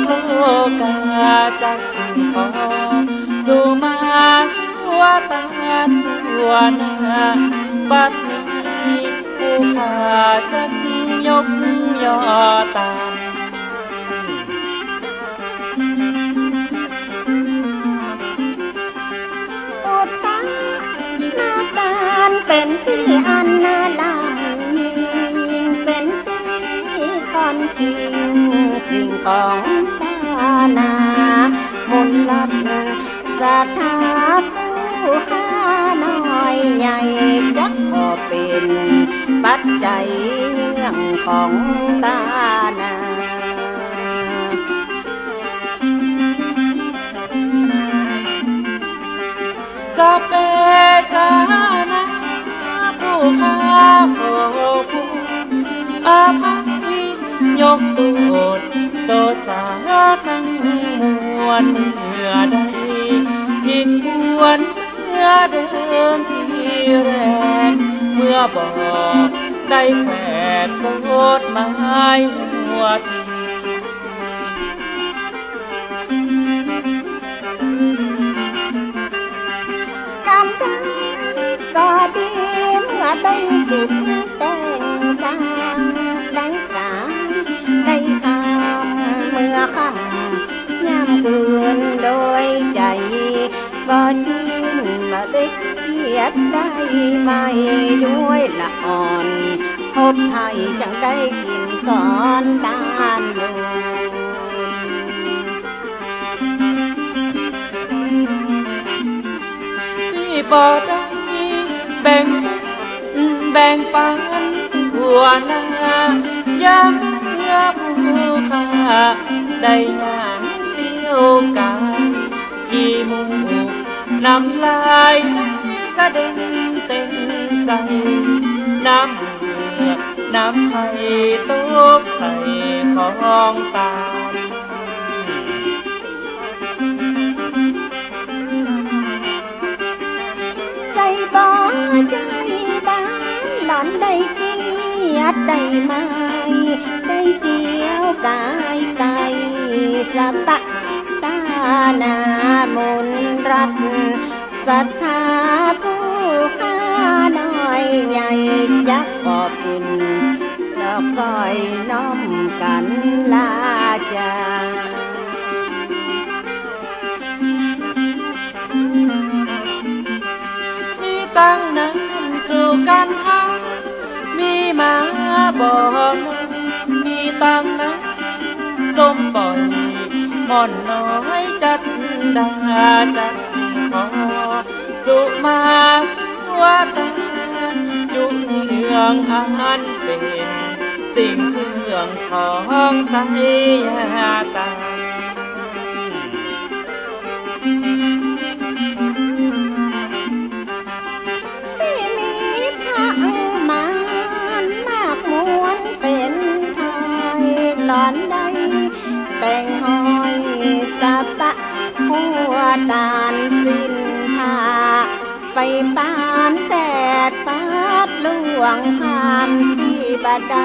โลกาจักขอสู่มาหัวตาตัวนาบัดนี้ผู้ขาจักยกยอตา สิ่งของตานามุนลับสถาผู้ค่าน้อยใหญ่จักก็เป็นปัจจัยเรื่องของตานาสเปจานาผู้ข้าโหผู้อาภั ยยกตูดโตสาทั้งมวลเมื่อใดผิดควรเมื่อเดิมที่แรกเมื่อบอกได้แผดโกดไม้หัวทีได้คิดแต่ ได้ไม่ด้วยละอ่อนพบไทยจังได้กินก่อนตานลงที่บ่ได้แบ่งแบ่งปันหัวหน้ายามเพื่อผู้ค่าได้งานเดียวกันกี่มูนำลายสะดึง เต็มใส่น้ำเหือน้ำไผ่ตกใส่ของตาใจบ่ใจบ้าหลอนได้เกียดได้ไม้ได้เกี่ยวกายไก่สะปะตานามุนรัตศรัทธาผู ตั้งน้ำสู่กันหามีมาบอกมีตั้งนะสมปล่อยม่อนน้อยจัดดาจัดขอสุมาหัวตาจุเนืองอาหารเป็น สิ่งเครื่องของไทยตา หัวตาลสิ้นผาไปปานแดดปาดลวงคามที่บัดใด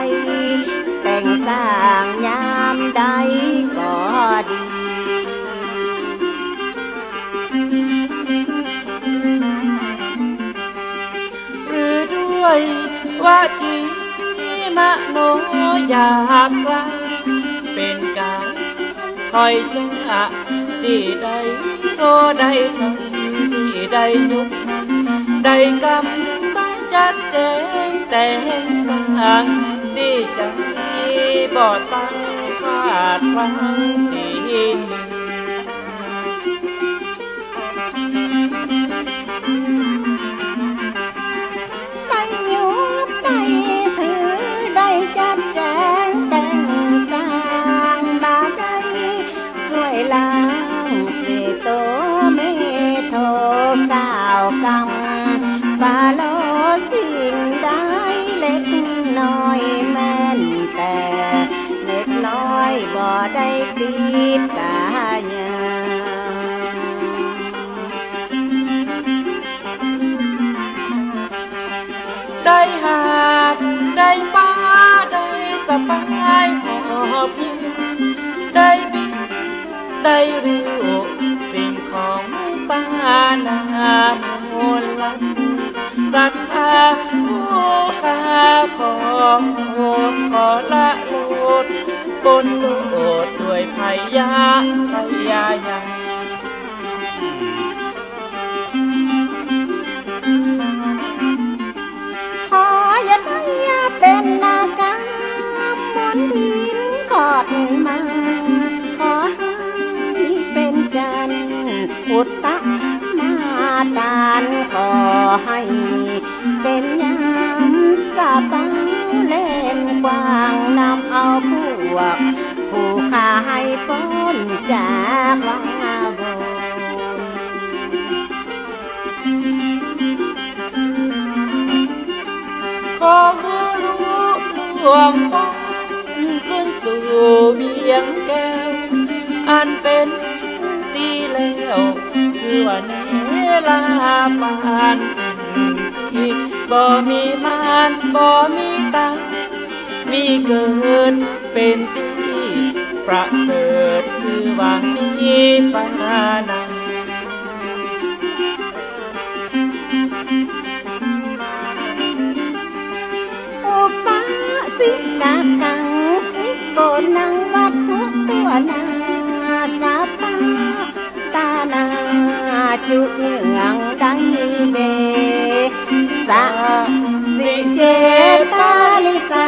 แต่งสร้างยามใดก็ดีหรือด้วยว่าจีมโนอยากไกลเป็นการคอยจะที่ใดโทได้ทำที่ใดยุบได้กำตั้งจัดแจงแต่งสร้าง มาลอสิ่งใดเล็กน้อยแม่นแต่เล็กน้อยบ่ได้ตีบกายาได้หาดได้ป้าได้สบายหอบยิ้มได้บินได้เรือสิ่งของป่านา ศรัทธาผู้ค้าของขอละโลดบนโลดด้วยพยาพยายาขออย่าได้เป็นนากามนทินกอดมา ขอให้เป็นจันทร์อุตตา ตานขอให้ เป็นยามสาบาเล่นกว้างนำเอาพวก ผู้ข้าให้พ้นจากวังโบขอห้รู้ลวงป้องขึ้นสู่เบียงแก้ว อันเป็นดีแล้วคือว่าเน ลาปานสิบ่มีมานบ่มีตามีเกิดเป็นตีประเสริฐคือว่ามีปานาโอปาสิกากังสิโกนังวัดทุกตัวนาสาปาตานา จุเนืองได้เดสะสิเจปาลิสา